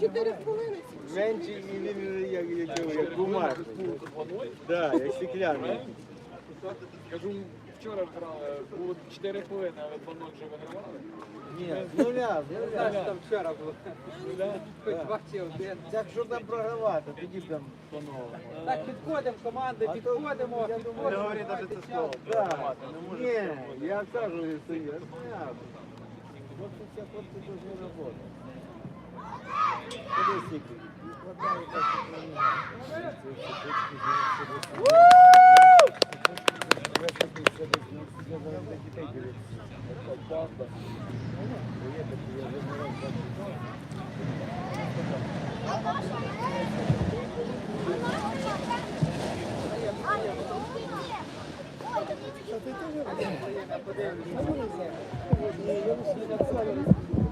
Чотири хвилини. Менший і він як, як, як бумажний. Да, як стекляний. Кажу, вчора грали, було 4 хвилини, але 2-0 вже вигравали. Ні, з нуля, з нуля. Там вчора було. Да. Хоч два чи один. Так що там програвати, тоді там по-новому. Так, підходимо, команди, підходимо. Я думаю, Не говори навіть це слово. Да. Ні, я кажу, що я знаю. Хлопці, це хлопці дуже робота. Подивимося.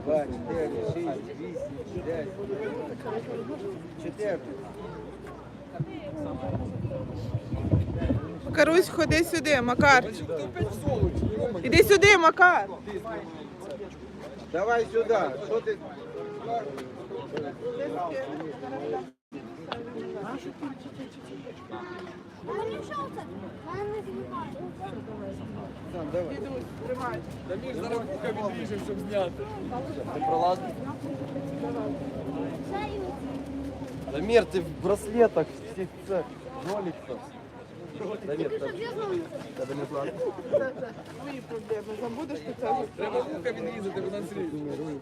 5, 9, 6, 8, 10, 14. Карусь, ходи сюди, Макар. Іди сюди, Макар. Давай сюди. Що ти? Сам, давай. Дідусь, тримай. Та між зараз вуха відріжемо, щоб зняти. Дамир, ты в браслетах всех цех. Ролик Дамир, тебе не платить. Це вже твої проблеми. Забудеш ти це. Треба вуха відрізати, вона зріже.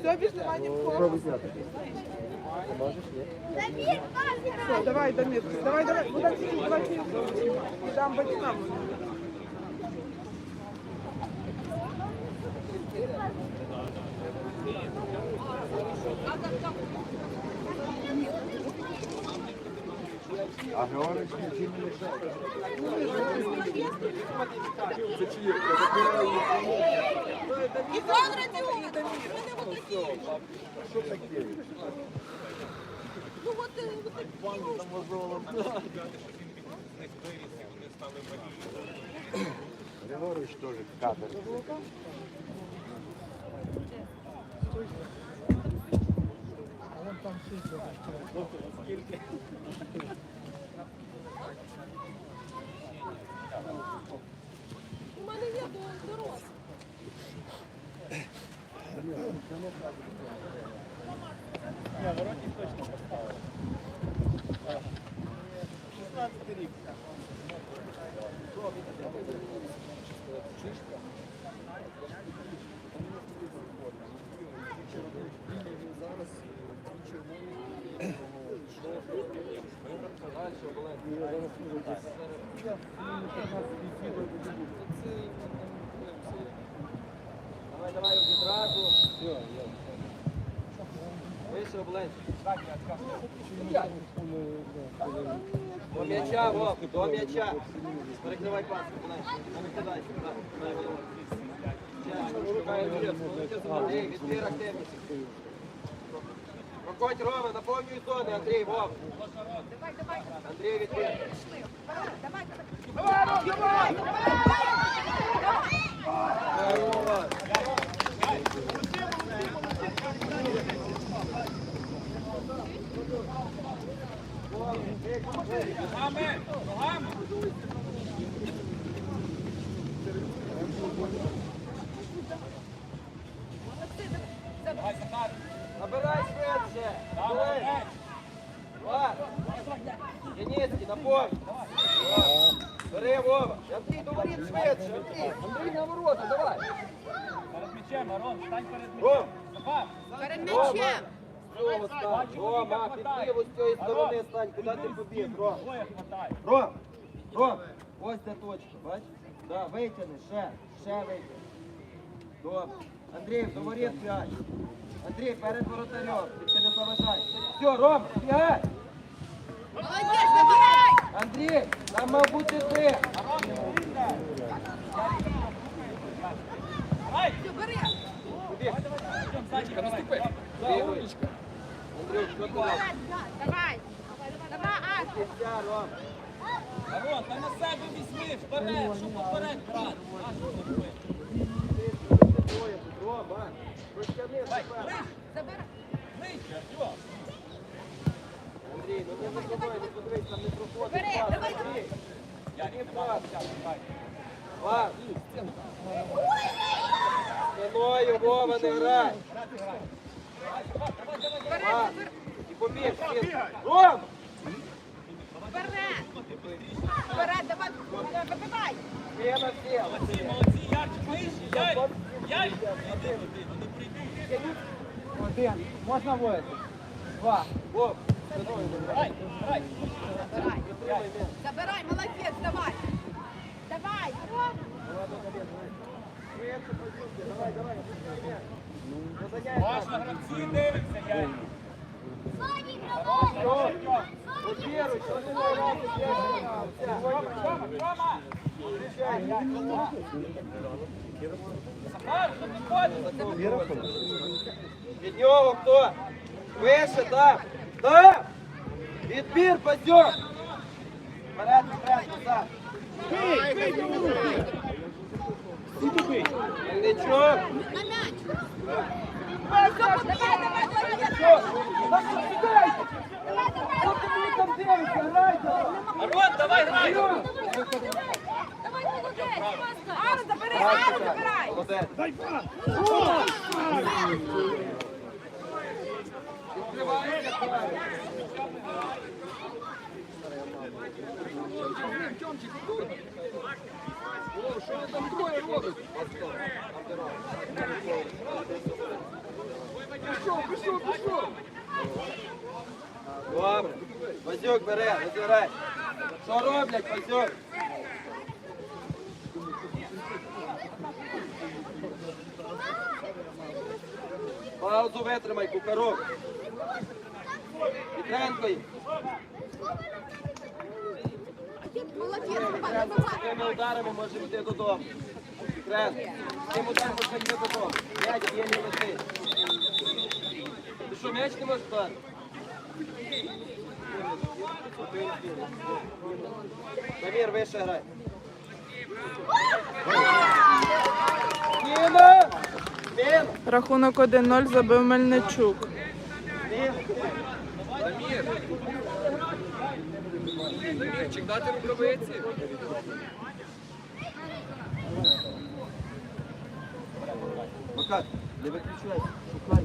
Все, більш нема ні в кого. Пробуй зняти. Поможеш, ні? Все, давай, Дамір. Давай, давай. Куди ці давай ці Дам батькам. А Георгій чим не мішає? Григорович теж кадр. У мене є дорослий. Давай, давай відразу. Вище обленч. До м'яча, Вов, до м'яча. Перекривай пас, обленч. Не кидай. Андрій, відбір. Проходь, Рома, наповнюй зони, Андрій, Вов. Андрій, відбір. Здорово. Набирай швидше. Давай. Яніцький, напомни. Бери, Вова. Андрій, до воріт швидше. Андрій, Андрій на ворота, давай. Перед м'ячем, Арон, стань перед м'ячем. Цього стань. Рома, підліво з цієї сторони стань. Куди ти побіг, Ром? Ром, Ром, ось ця точка, бач? Да, витягни, ще, ще витягни. Добре. Андрій, до воріт п'ять. Андрій, перед воротарем, ти не заважай. Все, Ром, бігай! Молодець, набирай. Андрій, там мав бути ти. Все, бери. Санечка, наступи. Андрій, Давай. Давай, а. Кінця, Ром. Арон, та на себе візьми, вперед, що поперед, брат. А що робити? Ти двоє тут, Рома. Андрій, ну не закривай, не подивись, там не проходить. Бери, Пас, давай, Андрій. Андрій, пас. Пас. Спиною, Вова, не грай. Пас. І побіг, всі. Ром! Вперед! Вперед, давай, вибивай! Спина всі. Один. Можна воїти? Два. Спиною не грай. Забирай! Забирай, молодець, давай! Давай! Давай, давай. Важно, гравці дивиться, я. Що? Ти не грати, Від нього хто? Вище, так. Так. Відбір, пасьок. Вперед, вперед, назад. Мельничук. На м'яч! Давай, давай, давай, молодець! Що? Так що сідайте? Давай, давай, Що ти там дивишся? Грайте. Арон, давай, грай! давай, молодець! Ару, забери, Ару, забирай! Молодець. Що там двоє робить? Пішов, пішов, пішов! Добре. Васюк бере, розбирай. Що роблять, Васюк? Паузу витримай, кукарук. Петренко. Молодець, давай, давай! Тими ударами може йти додому. Тим ударом може йти додому. М'яч є не летить. Що, м'яч не можеш дати? Дамір, вище грай. Ніна! Рахунок 1-0 забив Мельничук. Ніна! Дамір! Дамірчик, дати рукавиці? Макар, не виключайся, шукай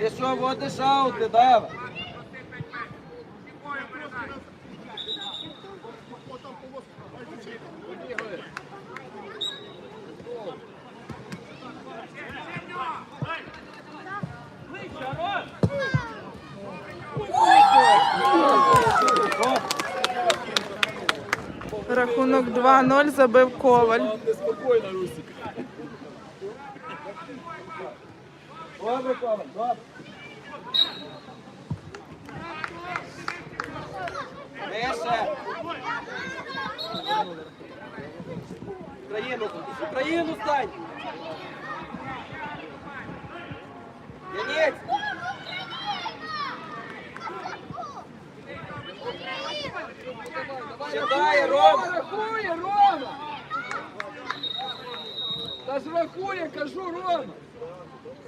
ти що водиш аути, Дава? Рахунок 2-0 забив Коваль. Неспокійно, Русик. Добре, Коваль, добре. Вище. Україну, Україну стань. Янець. Сідає, Ром. Рахує, Рома! Та ж рахує, кажу, Рома!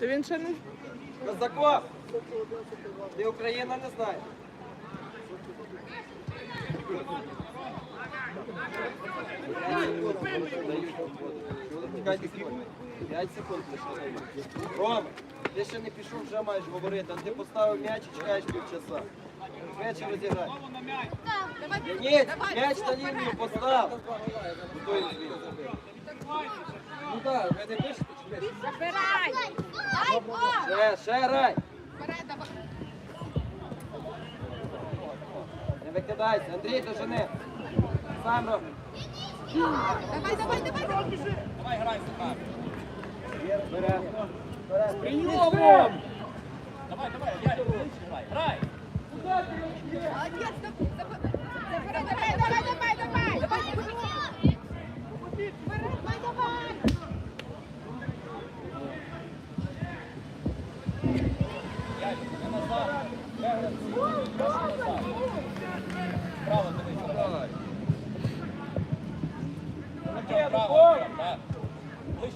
То він ще не Козаков. Ти Україна не знає. Чекайте секунду. П'ять секунд лише. Рома, ти ще не пішов, вже маєш говорити, а ти поставив м'яч і чекаєш півчаса. Швидше розіграй. Ні, м'яч на лінію постав. Готуй. Ну так, ви не пишете? Забирай! Ще, ще давай! Не викидайся. Андрій, дожени. Сам Давай, Давай, давай, давай! Бере. Бере. Прийомом! Молодец, забирай,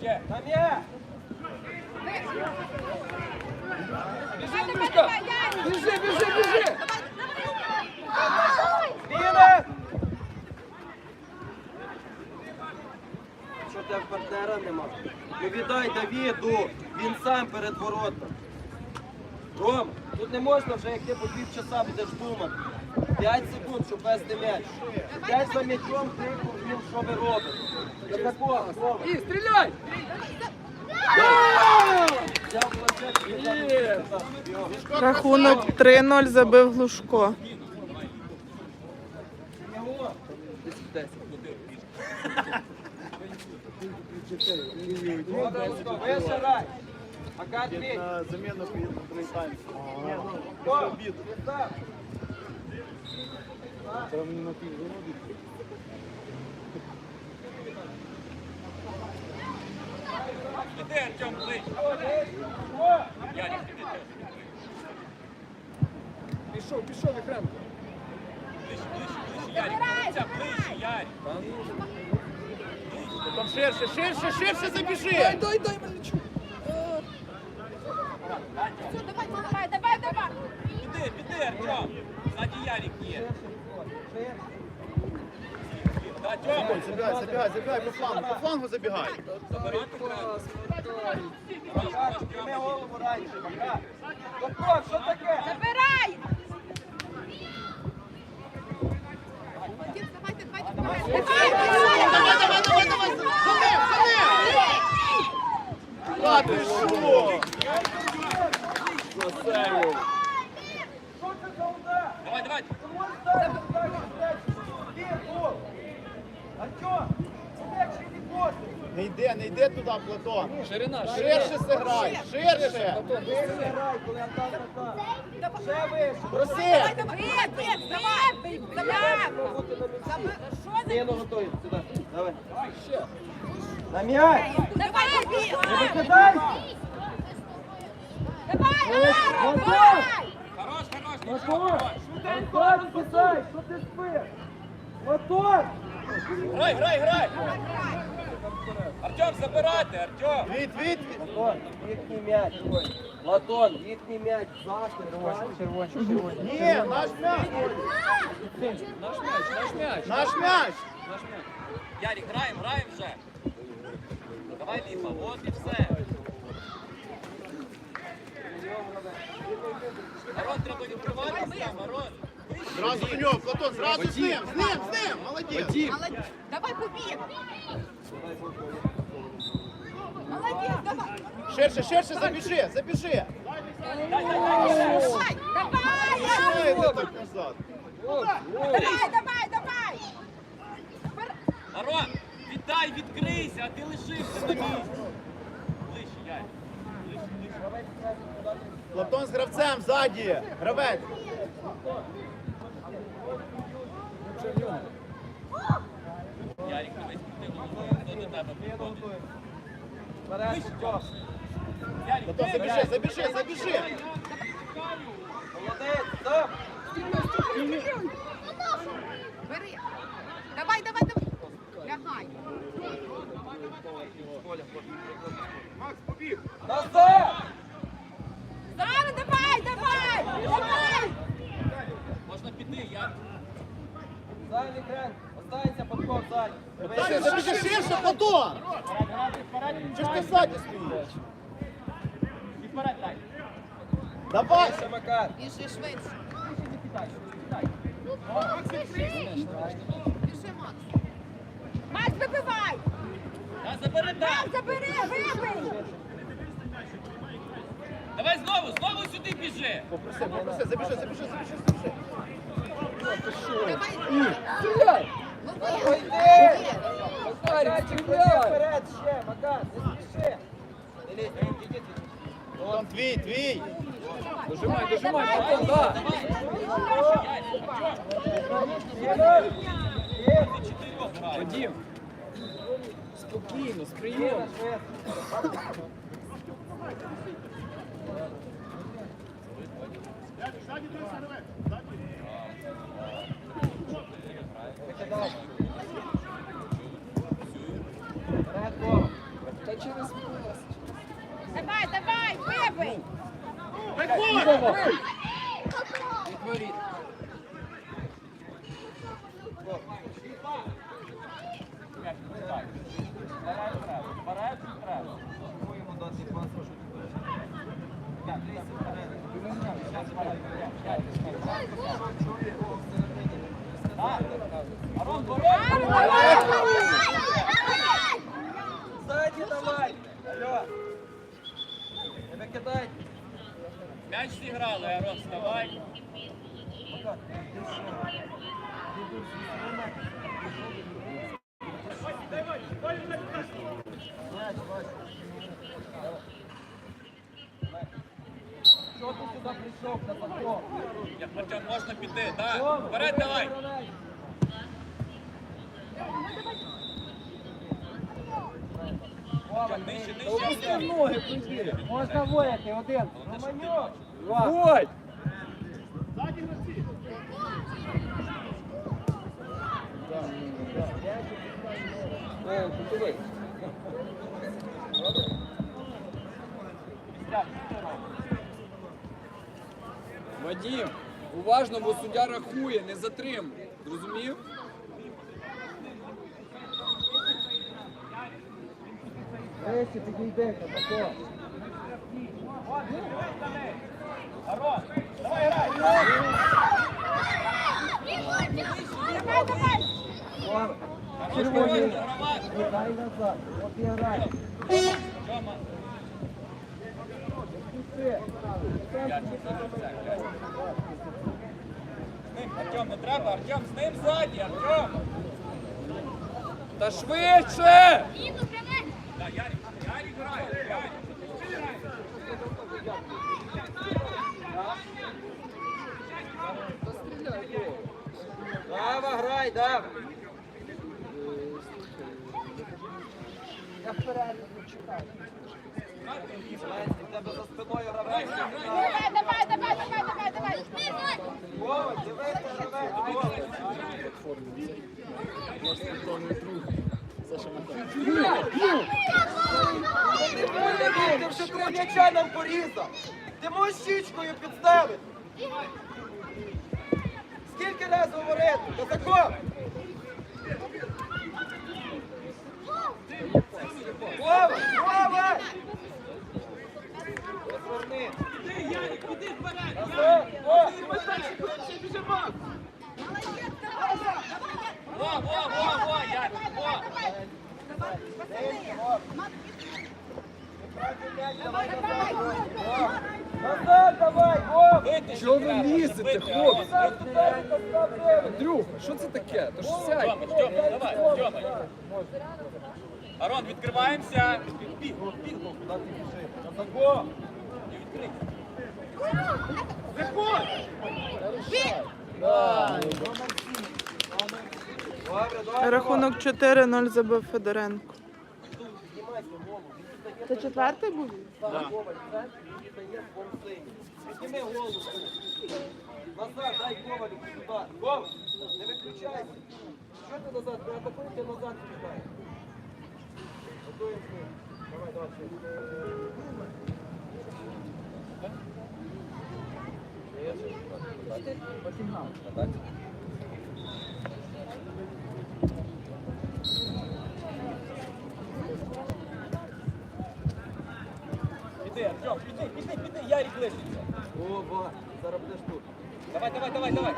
На м'яч! Біжи, Андрюшка! Біжи, біжи, біжи! Зміни! Що тебе партнера нема? Ну віддай Давіду, він сам перед воротом. Ром, тут не можна вже, як ти по півчаса будеш думати. П'ять секунд, щоб вести м'яч. П'ять за м'ячом, крикнув він, що ви робите. Є. взяв. Рахунок 3-0 забив Глушко. На тайм. О, на. Іди, Артем, ближче. Ярик, іди теж. Пішов, пішов, Ефрем. Ближче, ближче, ближче, Ярик. Це ближче, Ярик. Там ширше, ширше, ширше забіжи. Дай, дай, дай мальчу. Все, давай, давай, давай, давай. Піди, піди, Артем. Ззаді Ярик є. Да, Тьома. Забігай, забігай, забігай по флангу, по флангу забігай. Тобто, що таке? Забирай. Молодец, давайте, давайте, давай. Давай, давай, давай, давай. А ти що? Красавець. Що це за удар? Давай, давай. Ти можеш ставити так, як Є гол. Артем, це ще не косить. Не йде, не йде туди, Платон. Ширина, Ширше зіграй, ширше. Вище грай, коли Антон так. Ще вище. Проси. Давай, давай, давай, давай. За... Зміну готуй, сюди. Давай. На м'яч. Давай, Не давай. викидайся. Давай, Антон. давай. Хорош, хорош, Мотор! Антон, кидай, що ти спиш? Мотор! Грай, грай, грай. Артем, забирати, Артем. Від, від. Платон, їхній м'яч. Платон, їхній м'яч. Захист. Червоний, червоний. Ні, наш м'яч. Наш м'яч, наш м'яч. Наш м'яч. Наш м'яч. Ярик, граємо, граємо вже. Давай, Ліпа, от і все. Народ, треба відкриватися, народ. Зразу до нього, Платон, зразу з ним, з ним, з ним. Молодець. Молодец. Давай, побег. Молодец, давай. Ширше, ширше забіжи, забіжи. Давай, давай. Давай, давай, давай. Народ, віддай, відкрийся, а ти лишився на місці. Ближче, ближче. Платон з гравцем ззаді. Гравець. Ярик, головою, хто до тебе. Вперед. Ярик, Платон, забіжи, забіжи, забіжи. Молодець. Бери. Давай, давай, давай. Лягай. Назад! Зараз, давай, давай. Давай. Можна піти, Ярик. Зайний крен. Останься подкоп ззаді. Забіжи, забіжи ширше. Чи ж ти ззаді стоїш? І вперед дай. Давай. Макар. Біжи швидше. Біжи, Макс. Макс, вибивай. Та забери. Макс, забери, вибий. Давай знову, знову сюди біжи. Попроси, попроси, забіжи, забіжи, забіжи, забіжи. Давай. Стріляй! Вперед ще, Макар, не спіши. Твій, твій. Дожимай, дожимай, да. Вадим, спокійно, з прийом. Та через Давай, давай, вибий! Відворіт. Ззаді давай! Алло! Не викидай! М'яч зіграли, Арон, вставай. Що ти сюди прийшов на Артем, можна піти, так? Вперед давай. Нижче, ноги прийди! Можна вояти один! Романюк! Ой! О, кутовий. Вадим, уважно, бо суддя рахує, не затримуй. Зрозумів? Вище підійди! Арон, давай грай. Давай. Дай назад! Артем, не треба, Артем, з ним ззаді, Артем. Та швидше! Да, Ярик, Ярик грає, Ярик. Я вперед. В тебе за спиною гравець. Давай, давай, давай, давай, давай, давай! Вова, дивися, гравець! Ти вже три м'яча нам порізав! Ти можеш щічкою підставити! Скільки раз говорити? Козаков! Вова! Вова! Розверни! Назад! О! Во, во, во, во, Ярик, во. Вийти, Чого ви лізете, хлопці? Андрюха, що це таке? То ж сядь. Тьома, Тьома, давай, Тьома. Арон, відкриваємося. Біг, біг. Добре, добре. Рахунок 4-0 забив Федоренко. Це четвертий був? Так, голову. Назад, дай Ковалю сюди. Не виключайся. Що ти назад? Ти атакуй, ти назад кидай. Готуємо. Давай, давай. Піди, Артем, піди, піди, піди, Ярик лишиться. О, ба, зараз будеш тут. Давай, давай, давай, давай.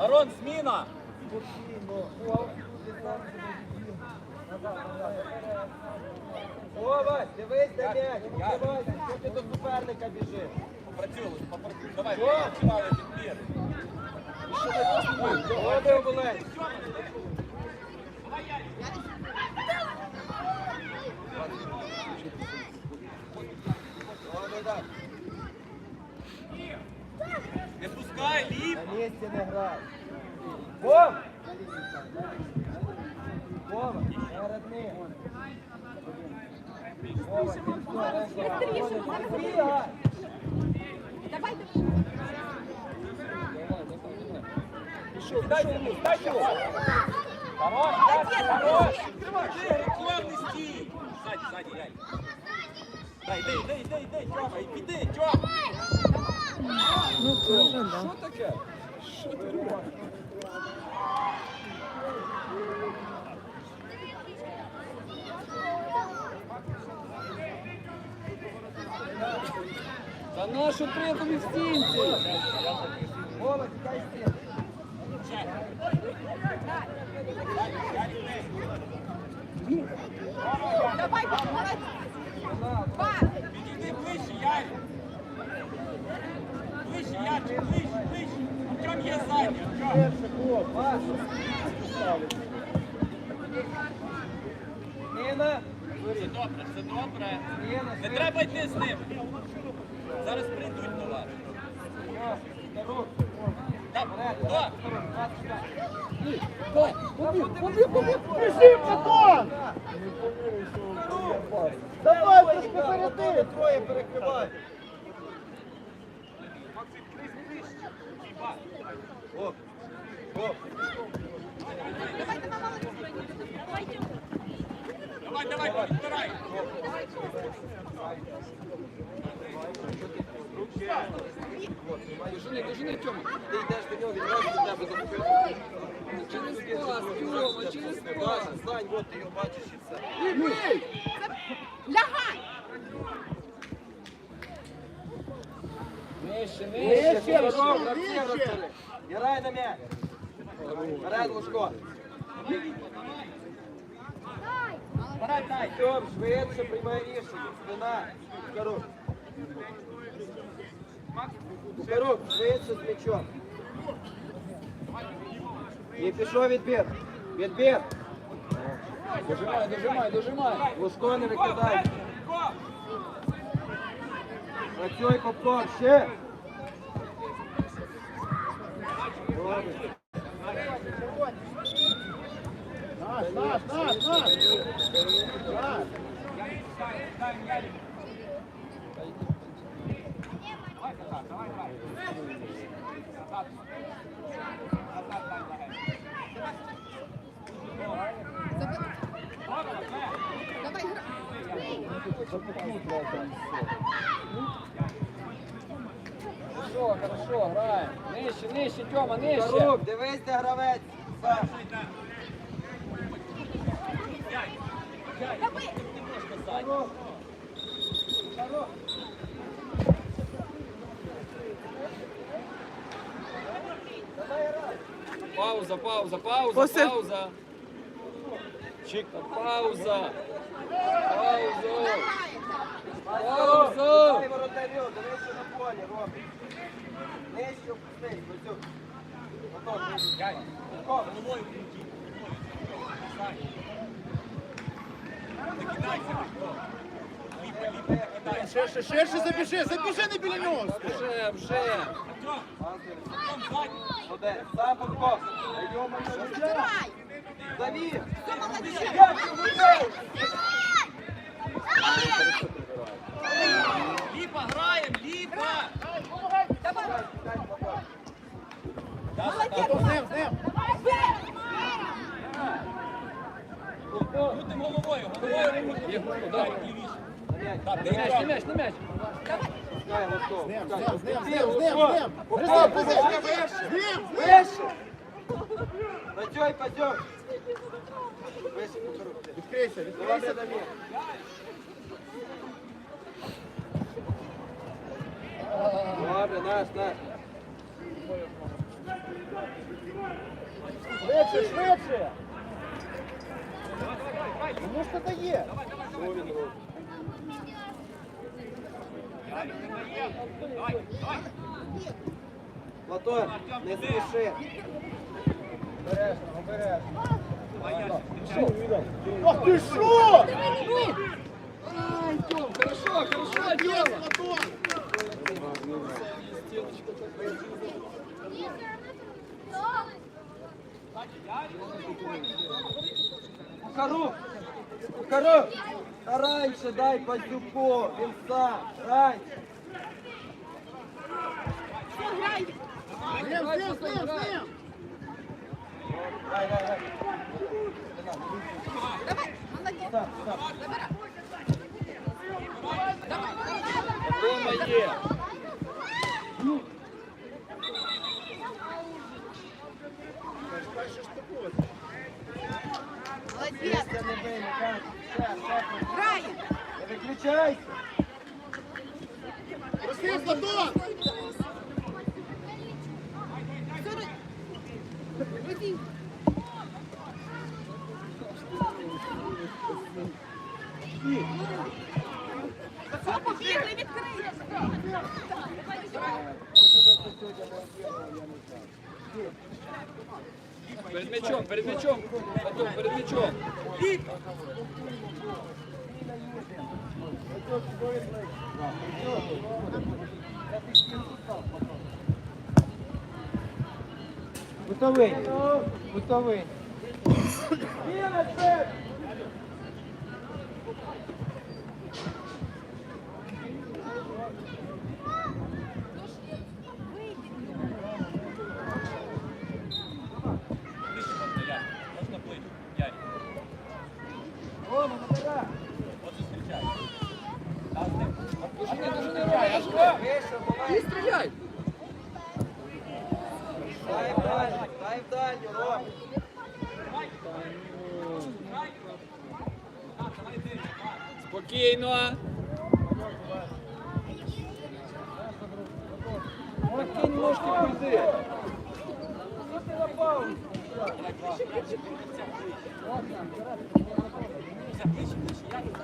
Арон, зміна. Спокійно. Вова, ти сам себе з'їв. Назад, назад. Вова, дивись на м'яч. Відкривайся. Що ти до суперника біжиш? Працюй, попрацюй. Давай, О! Не пускай, ліп! На місці не грай! Вов! Вова, перед ним! Вова, ти що, Давай, давай! Пішов, дай йому, дай йому! Хорош, хорош! Ззаді, ззаді, Ярик. Дай, йди, йди, йди, йди, Тьома, і піди, Тьома. Ну, тоже, да. Що таке? Та нашу приятелі в стінці? Тікай з цим. Давай, молодець. Підійди ближче, Ярик. Ближче, Ярик, ближче, ближче. Артем є ззаді, Артем. Ніна, Все добре, все добре. Не треба йти з ним. Зараз прийдуть до вас. Так, Йо, Тарук. Так, Вперед, хто? Тарук, 25. Давай, трошки перейти. Троє перекривай. Оп, оп. Давайте на молодець. Давай, давай, підбирай. Дожини, дожини, Тьома. Ти йдеш до нього, він раз до тебе захопив. Через пас, Тьома, через пас. Стань, от ти його бачиш і все. Лягай. Нижче, Нижче, нижче, здоров, гравців розстріли. Грай на м'яч. Вперед, Лужко. Давай, дай. Артем, швидше приймай рішення. Спина. Скорук. Скорук, швидше з м'ячом. І пішов відбір. Відбір. Дожимай, дожимай, дожимай. Лужко не викидай. Працюй повтор, ще. Добре. Давай, Хорошо, хорошо, граємо. Нижче, нижче, Тьома, нижче. Скорук, дивись, де гравець. Саш. Пауза, пауза, пауза, пауза. Чик, пауза. Пауза. Пауза. Дай воротарю, дивися на полі, Ром. Нижче опустись. Готов. Ширше, ширше забіжи, забіжи не біля нього. Вже, вже. Сам. Йома, Грай. Завів. Давай. З ним, з ним. Крутим головою, головою На м'яч, на м'яч, З ним, з ним, з ним, з ним, з ним, з ним. Гризи, гризи, попав. гризи. З ним. Працюй, пойдем. Кукарук. Відкрийся, Добре, відкрийся. Добре, наш, наш. Швидше, швидше. Кому ж це дає? Платон, не спіши. Обережно, обережно. Ах ти що? Ай, Тьом, хорошо, хорошо, Тьома. Антон. Стіночка така. Кухару! Кухару! Та раніше дай Пацюку! Він сам! Раніше! Все, грай. Дай, дай, дай! Давай, так. Забирай. Дома є. Молодець. Місця не Михайло. Ще, ще. Грай. Не виключайся! Веди. Все, побігли, відкрий. Перед м'ячом, перед м'ячом. Антон, перед м'ячом. Готовий! Готовий! Ближче можна, Ярик. Можна ближче. Ярик. Рома, набирай! От зустрічай. Та з ним. А ти дуже не грає, а що? Вище, І давай! стріляй. Дай в дальню, дай в дальню, Рома! Спокійно. Накинь ножки куди. Ближче, ближче. Ярик.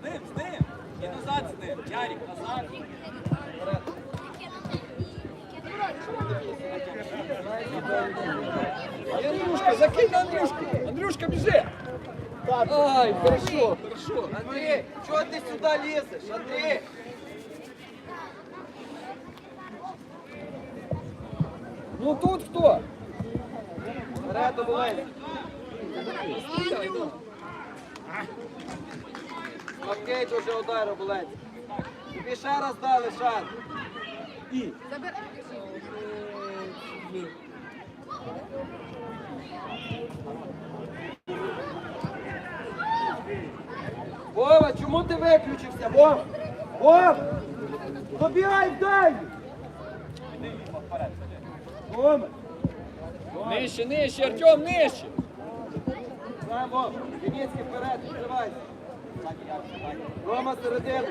З ним, з ним. І назад з ним. Ярик, назад. Андрюшка, закинь на Андрюшку. Андрюшка, біжи. Ай, хорошо, хорошо. Андрій, чого ти сюди лізеш? Андрій! Ну тут оболець! Стріляй, ну. Макейч уже удар, оболець! Тобі ще раз дали шанс! Забирай. Вова, чому ти виключився? Вов! Вов! Добігай дай! Вова! Нижче, нижче, Артем, нижче. Вов! Дівіцький вперед, відкривайся! Рома середину!